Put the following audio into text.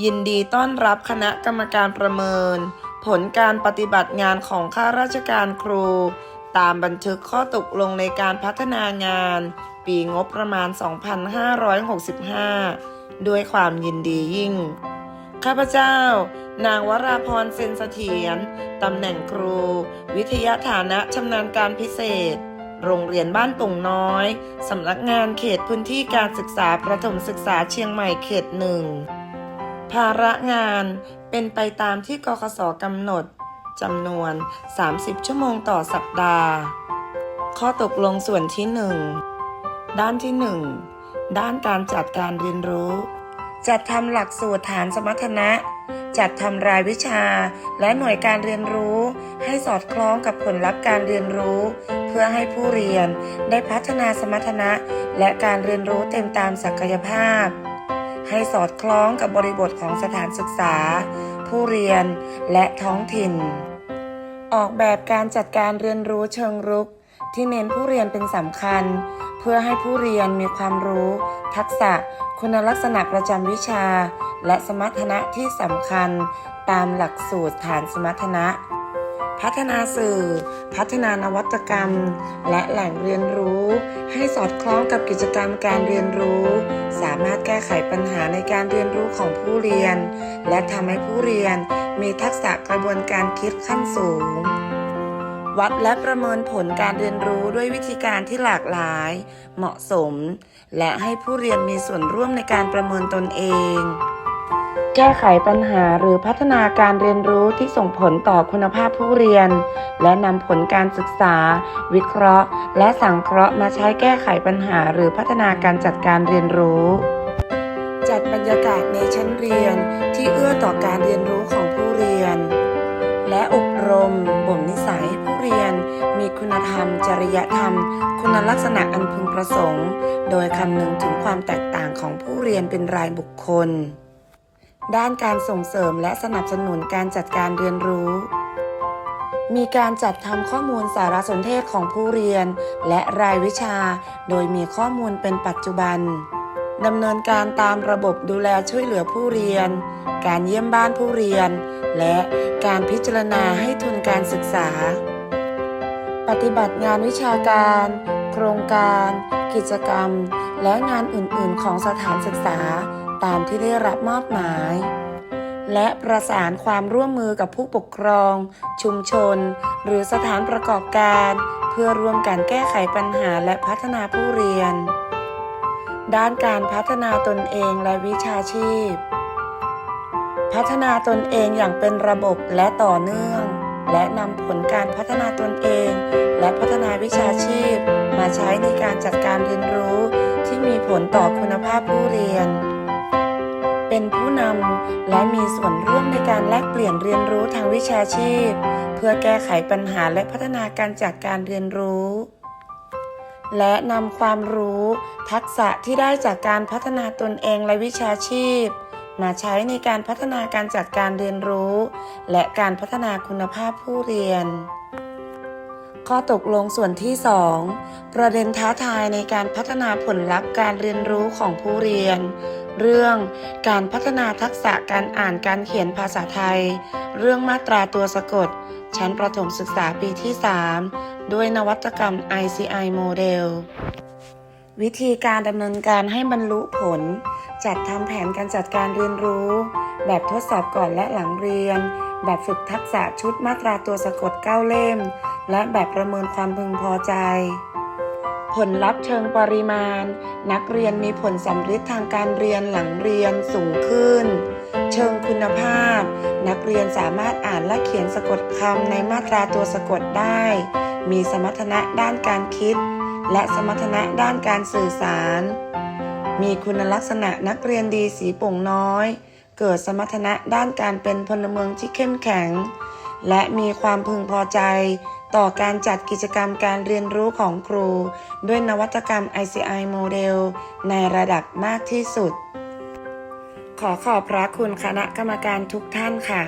ยินดีต้อนรับคณะกรรมการประเมิน ผลการปฏิบัติงานของข้าราชการครู ตามบันทึกข้อตกลงในการพัฒนางาน ปีงบประมาณ 2565 ด้วยความยินดียิ่ง ข้าพเจ้า นางวราพรเซนเสถียรตำแหน่งครู วิทยาฐานะชำนาญการพิเศษ โรงเรียนบ้านตุ่งน้อย สำนักงานเขตพื้นที่การศึกษาประถมศึกษาเชียงใหม่เขตหนึ่ง ภาระงานเป็นไปตามที่กกสกำหนดจำนวน 30 ชั่วโมงต่อสัปดาห์ ข้อตกลงส่วนที่ 1 ด้านที่ 1 ด้านการจัดการเรียนรู้ จัดทำหลักสูตรฐานสมรรถนะ จัดทำรายวิชาและหน่วยการเรียนรู้ ให้สอดคล้องกับผลลัพธ์การเรียนรู้ เพื่อให้ผู้เรียนได้พัฒนาสมรรถนะ และการเรียนรู้เต็มตามศักยภาพ ให้สอดคล้องกับบริบทของสถานศึกษา ผู้เรียนและท้องถิ่น ออกแบบการจัดการเรียนรู้เชิงรุก ที่เน้นผู้เรียนเป็นสำคัญ เพื่อให้ผู้เรียนมีความรู้ ทักษะ คุณลักษณะประจำวิชา และสมรรถนะที่สำคัญ ตามหลักสูตรฐานสมรรถนะ พัฒนาสื่อ พัฒนานวัตกรรม และแหล่งเรียนรู้ ให้สอดคล้องกับกิจกรรมการเรียนรู้ สามารถแก้ไขปัญหาในการเรียนรู้ของผู้เรียน และทำให้ผู้เรียนมีทักษะกระบวนการคิดขั้นสูง วัดและประเมินผลการเรียนรู้ด้วยวิธีการที่หลากหลาย เหมาะสม และให้ผู้เรียนมีส่วนร่วมในการประเมินตนเอง แก้ไขปัญหาหรือพัฒนาการเรียนรู้ที่ส่งผลต่อคุณภาพผู้เรียน และนำผลการศึกษา วิเคราะห์ และสังเคราะห์มาใช้แก้ไขปัญหาหรือพัฒนาการจัดการเรียนรู้ จัดบรรยากาศในชั้นเรียนที่เอื้อต่อการเรียนรู้ของผู้เรียน และอบรมบ่มนิสัยให้ผู้เรียน มีคุณธรรม จริยธรรม คุณลักษณะอันพึงประสงค์ โดยคำนึงถึงความแตกต่างของผู้เรียนเป็นรายบุคคล ด้านการส่งเสริมและสนับสนุนการจัดการเรียนรู้ มีการจัดทำข้อมูลสารสนเทศของผู้เรียน และรายวิชา โดยมีข้อมูลเป็นปัจจุบันดำเนินการตามระบบดูแลช่วยเหลือผู้เรียน การเยี่ยมบ้านผู้เรียน และการพิจารณาให้ทุนการศึกษา ปฏิบัติงานวิชาการ โครงการ กิจกรรม และงานอื่นๆของสถานศึกษาตามที่ได้รับมอบหมาย และประสานความร่วมมือกับผู้ปกครอง ชุมชน หรือสถานประกอบการ เพื่อร่วมกันแก้ไขปัญหาและพัฒนาผู้เรียน ด้านการพัฒนาตนเองและวิชาชีพ พัฒนาตนเองอย่างเป็นระบบและต่อเนื่อง และนำผลการพัฒนาตนเอง และพัฒนาวิชาชีพ มาใช้ในการจัดการเรียนรู้ที่มีผลต่อคุณภาพผู้เรียน เป็นผู้นำและมีส่วนร่วมในการแลกเปลี่ยนเรียนรู้ทางวิชาชีพ เพื่อแก้ไขปัญหาและพัฒนาการจัดการเรียนรู้ และนำความรู้ ทักษะที่ได้จากการพัฒนาตนเองและวิชาชีพ มาใช้ในการพัฒนาการจัดการเรียนรู้ และการพัฒนาคุณภาพผู้เรียน ข้อตกลงส่วนที่ 2 ประเด็นท้าทายในการพัฒนาผลลัพธ์การเรียนรู้ของผู้เรียน เรื่องการพัฒนาทักษะการอ่านการเขียนภาษาไทย เรื่องมาตราตัวสะกด ชั้นประถมศึกษาปีที่ 3 ด้วยนวัตกรรม ICI โมเดลวิธีการดำเนินการให้บรรลุผล จัดทำแผนการจัดการเรียนรู้ แบบทดสอบก่อนและหลังเรียน แบบฝึกทักษะชุดมาตราตัวสะกด 9 เล่ม และแบบประเมินความพึงพอใจ ผลลัพธ์เชิงปริมาณ นักเรียนมีผลสำฤทธิ์ทางการเรียนหลังเรียนสูงขึ้น เชิงคุณภาพ นักเรียนสามารถอ่านและเขียนสะกดคำในมาตราตัวสะกดได้ มีสมรรถนะด้านการคิด และสมรรถนะด้านการสื่อสาร มีคุณลักษณะนักเรียนดีสีโป่งน้อย เกิดสมรรถนะด้านการเป็นพลเมืองที่เข้มแข็ง และมีความพึงพอใจ ต่อการจัดกิจกรรมการเรียนรู้ของครู ด้วยนวัตกรรม ICI โมเดลในระดับมากที่สุด ขอขอบพระคุณคณะกรรมการทุกท่านค่ะ